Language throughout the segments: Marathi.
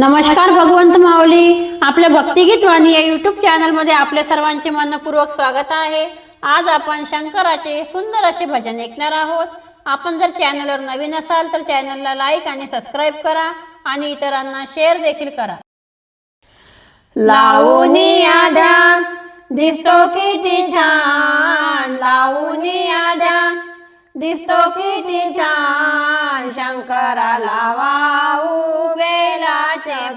नमस्कार भगवंत माऊली. आपल्या भक्तिगीत वाणी या यूट्यूब चॅनलमध्ये आपल्या सर्वांचे मनपूर्वक स्वागत आहे. आज आपण शंकराचे सुंदर असे भजन ऐकणार आहोत. आपण जर चॅनलवर नवीन असाल तर चॅनलला लाईक आणि सबस्क्राईब करा आणि इतरांना शेअर देखील करा. लावूनी ध्यान दिसतो किती छान. लावूनी ध्यान दिसतो किती छान. शंकरा लावा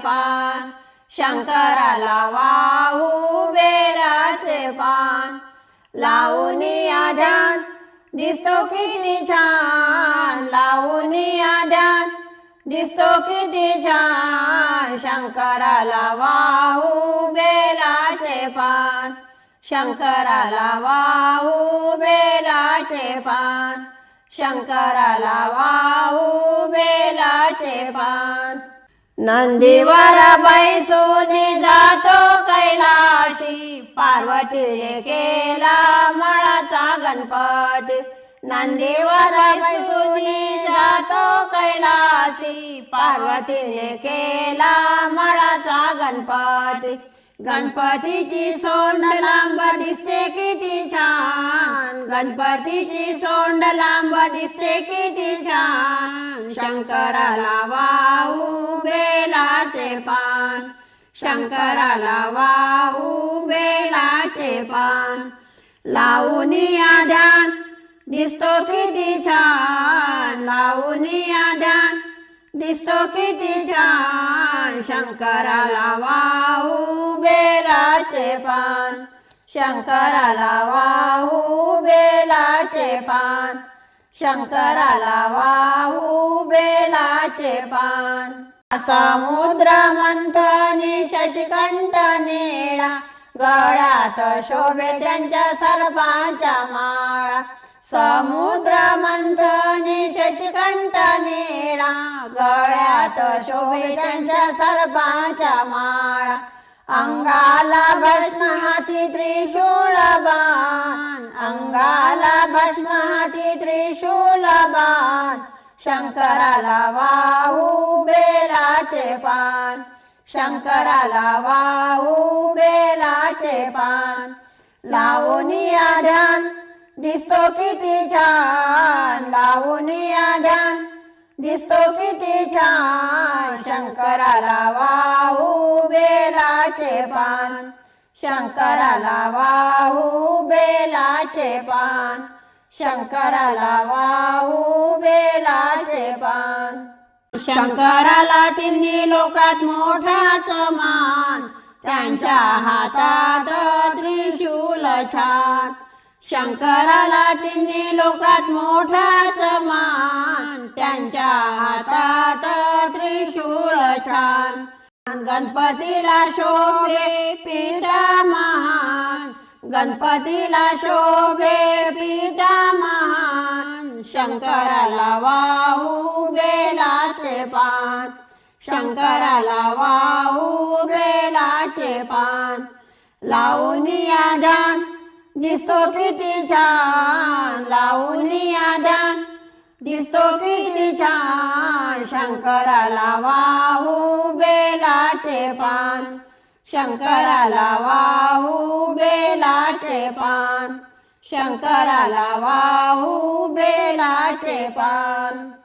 पान. शंकराला वाहू बेलाचे पान. लावूनी ध्यान. दिसतो किती छान. लावूनी ध्यान. दिसतो किती छान. शंकराला वाहू बेलाचे पान. शंकराला वाहू बेलाचे पान. शंकराला वाहू बेलाचे पान. नंदीवर बैसून जातो कैलाशी. पार्वतीने केला मळाचा गणपती. नंदीवर बैसून जातो कैलाशी. पार्वतीने केला मळाचा गणपती. गणपतीची सोंड लांब दिसते किती छान. गणपतीची सोंड लांब दिसते किती छान. शंकराला वाव पान. शंकराला वाहू बेलाचे पान. लावून ध्यान. दिसतो किती छान. लावून ध्यान. दिसतो किती छान. शंकराला वाहू बेलाचे पान. शंकराला वाहू बेलाचे पान. शंकराला वाहू बेलाचे पान. समुद्र मंथनी शशिकंठ निळा गळ्यात शोभे त्यांच्या सर्पांच्या माळा. समुद्र मंथनी शशिकंठ निळा गळ्यात शोभे त्यांच्या सर्पांच्या माळा. अंगाला भस्म हाती त्रिशूळ बाण अंगाला भस्म हाती त्रिशूळ बाण शंकराला वाहू बेलाचे पान शंकराला वाहू बेलाचे पान. लावून ध्यान दिसतो किती छान. लावून ध्यान दिसतो किती छान. शंकराला वाहू बेलाचे पान शंकराला वाहू बेलाचे पान. शंकराला वाहू बेलाचे पान. शंकराला तिन्ही लोकात मोठाच मान. त्यांच्या हातात त्रिशूल छान. शंकराला तिन्ही लोकात मोठाच मान. त्यांच्या हातात त्रिशूळ छान. गणपतीला शोभे पिता महान. गणपतीला शोभे पिता महान. शंकराला वाहू बेलाचे पान. शंकराला वाहू बेलाचे पान. लावून ध्यान दिसतो किती छान. लावून ध्यान दिसतो किती छान. शंकराला वाहू बेलाचे पान. शंकराला वाहू बेलाचे पान. शंकराला वाहू बेलाचे पान.